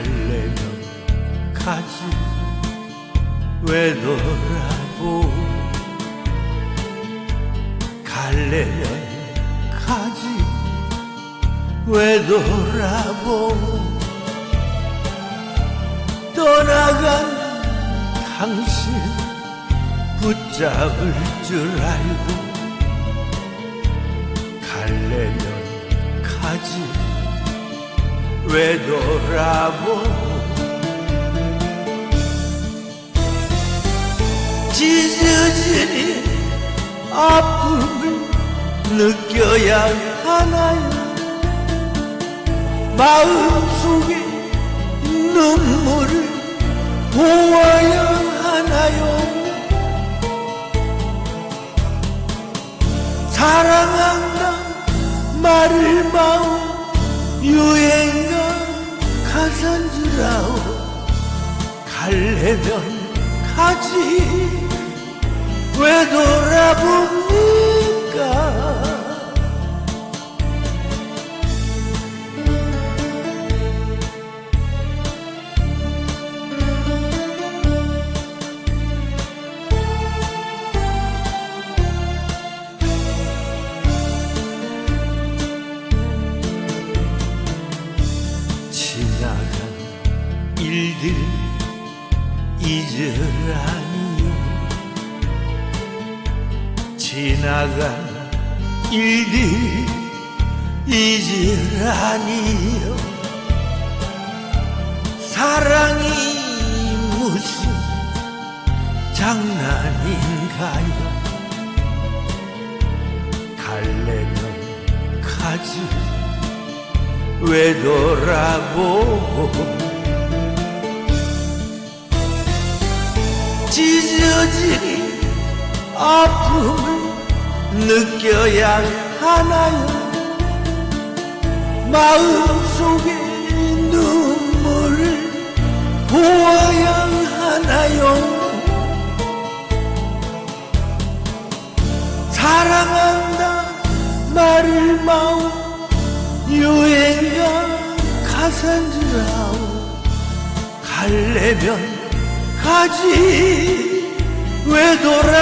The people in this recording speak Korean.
가려면 가지 왜 돌아보 갈래면 가지 왜 돌아보 떠나간 당신 붙잡을 줄 알고 갈래면 가지 왜 돌아보. 찢어지니 아픔을 느껴야 하나요? 마음속에 눈물을 보아야 하나요? 사랑한다 말을 마오 유행가 가산 줄 아오. 갈래면 가지. 왜 돌아봅니 지나간 일들 잊으라니요 지나간 일들 잊으라니요 사랑이 무슨 장난인가요? 갈래면 가지 왜 돌아보고 찢어지니 아픔을 느껴야 하나요? 마음속에 눈물을 보아야 하나요? 사랑한다 말을 마오 유행가 가산 줄 아오. 갈래면 가지. 왜 돌아봅니까